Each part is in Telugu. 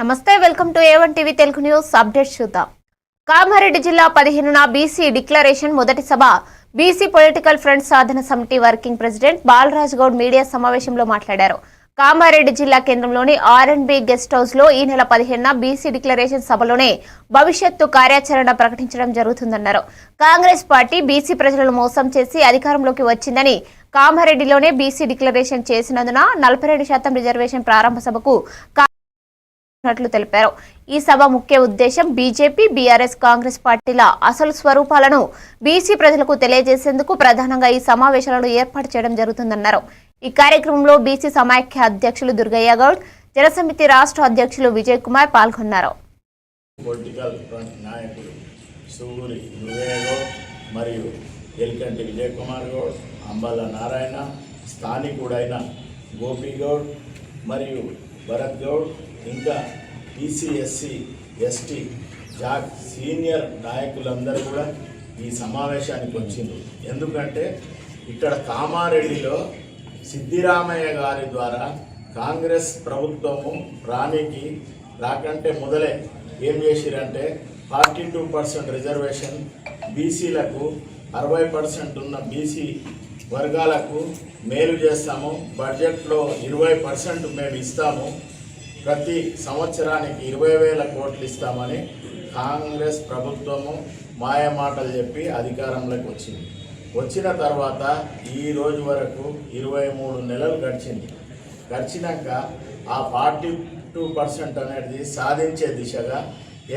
నమస్తే welcome to A one TV Telugu news update చూద్దాం. కామారెడ్డి జిల్లా పదిహేనున బీసీ డిక్లరేషన్ మొదటి సభ. బీసీ పొలిటికల్ ఫ్రంట్ సాధన సమితి working president Balaraj Goud media సమావేశంలో మాట్లాడారు. కామారెడ్డి జిల్లా కేంద్రంలోని ఆర్ అండ్ బి గెస్ట్ హౌస్లో ఈ నెల పదిహేనున బీసీ డిక్లరేషన్ సభలోనే భవిష్యత్తు కార్యాచరణ ప్రకటించడం జరుగుతుందన్నారు. కాంగ్రెస్ పార్టీ బీసీ ప్రజలను మోసం చేసి అధికారంలోకి వచ్చిందని కామారెడ్డిలోనే బీసీ డిక్లరేషన్ చేసినందున నలభై రెండు శాతం రిజర్వేషన్ ప్రారంభ సభకు కా- తెలిపారు. ఈ సభ ముఖ్య ఉద్దేశం బీజేపీ బీఆర్ఎస్ కాంగ్రెస్ పార్టీల అసలు స్వరూపాలను బీసీ ప్రజలకు తెలియజేసేందుకు ప్రధానంగా ఈ సమావేశాలను ఏర్పాటు చేయడం జరుగుతుందన్నారు. ఈ కార్యక్రమంలో బీసీ సమాఖ్య అధ్యక్షులు దుర్గయ్య గౌడ్ జనసమితి రాష్ట్ర అధ్యక్షులు విజయ్ కుమార్ పాల్గొన్నారు. మరియు ఎల్కంటి విజయ్ కుమార్ గౌడ్ అంబాల నారాయణ స్థానికుడైన గోపి గౌడ్ మరియు భరత్ గౌడ్ ఇంకా ఈసీఎస్సి ఎస్టీ జాక్ సీనియర్ నాయకులందరూ కూడా ఈ సమావేశానికి వచ్చింది ఎందుకంటే ఇక్కడ కామారెడ్డిలో సిద్ధిరామయ్య గారి ద్వారా కాంగ్రెస్ ప్రభుత్వము రాణికి రాకంటే మొదలే ఏం చేసిరంటే ఫార్టీ టూ పర్సెంట్ రిజర్వేషన్ బీసీలకు అరవై పర్సెంట్ ఉన్న బీసీ వర్గాలకు మేలు చేస్తాము బడ్జెట్లో ఇరవై పర్సెంట్ మేము ఇస్తాము ప్రతి సంవత్సరానికి ఇరవై వేల కోట్లు ఇస్తామని కాంగ్రెస్ ప్రభుత్వము మాయమాటలు చెప్పి అధికారంలోకి వచ్చింది. వచ్చిన తర్వాత ఈ రోజు వరకు ఇరవై మూడు నెలలు గడిచింది. గడిచినాక ఆ ఫార్టీ టూ పర్సెంట్ అనేది సాధించే దిశగా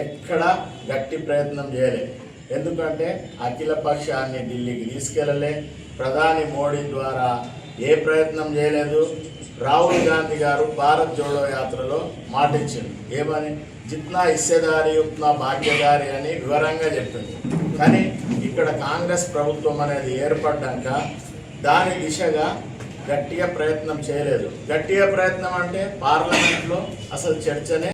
ఎక్కడ గట్టి ప్రయత్నం చేయలే. ఎందుకంటే అఖిల పక్షాన్ని ఢిల్లీకి తీసుకెళ్ళలే ప్రధాని మోడీ ద్వారా ఏ ప్రయత్నం చేయలేదు. రాహుల్ గాంధీ గారు భారత్ జోడో యాత్రలో మాటిచ్చిండు ఏమని? జిత్నా హిస్సేదారి ఉత్నా భాగ్యదారి అని వివరంగా చెప్పింది. కానీ ఇక్కడ కాంగ్రెస్ ప్రభుత్వం అనేది ఏర్పడ్డాక దాని దిశగా గట్టిగా ప్రయత్నం చేయలేదు. గట్టిగా ప్రయత్నం అంటే పార్లమెంట్లో అసలు చర్చనే